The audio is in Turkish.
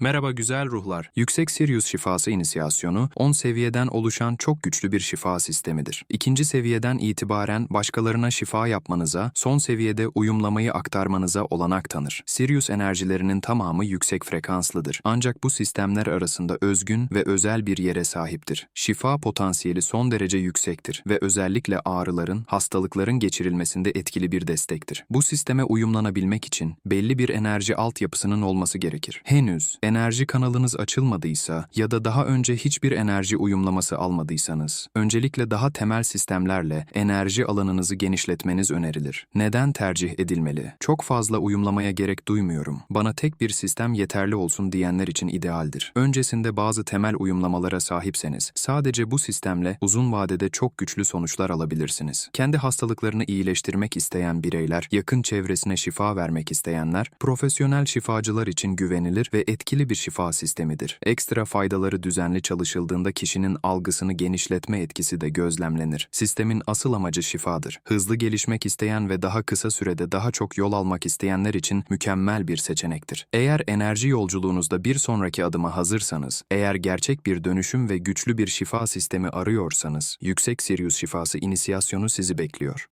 Merhaba güzel ruhlar. Yüksek Sirius şifası inisiyasyonu 10 seviyeden oluşan çok güçlü bir şifa sistemidir. İkinci seviyeden itibaren başkalarına şifa yapmanıza, son seviyede uyumlamayı aktarmanıza olanak tanır. Sirius enerjilerinin tamamı yüksek frekanslıdır. Ancak bu sistemler arasında özgün ve özel bir yere sahiptir. Şifa potansiyeli son derece yüksektir ve özellikle ağrıların, hastalıkların geçirilmesinde etkili bir destektir. Bu sisteme uyumlanabilmek için belli bir enerji altyapısının olması gerekir. Henüz enerji kanalınız açılmadıysa ya da daha önce hiçbir enerji uyumlaması almadıysanız, öncelikle daha temel sistemlerle enerji alanınızı genişletmeniz önerilir. Neden tercih edilmeli? Çok fazla uyumlamaya gerek duymuyorum. Bana tek bir sistem yeterli olsun diyenler için idealdir. Öncesinde bazı temel uyumlamalara sahipseniz, sadece bu sistemle uzun vadede çok güçlü sonuçlar alabilirsiniz. Kendi hastalıklarını iyileştirmek isteyen bireyler, yakın çevresine şifa vermek isteyenler, profesyonel şifacılar için güvenilir ve etkili bir şifa sistemidir. Ekstra faydaları düzenli çalışıldığında kişinin algısını genişletme etkisi de gözlemlenir. Sistemin asıl amacı şifadır. Hızlı gelişmek isteyen ve daha kısa sürede daha çok yol almak isteyenler için mükemmel bir seçenektir. Eğer enerji yolculuğunuzda bir sonraki adıma hazırsanız, eğer gerçek bir dönüşüm ve güçlü bir şifa sistemi arıyorsanız, Yüksek Sirius şifası inisiyasyonu sizi bekliyor.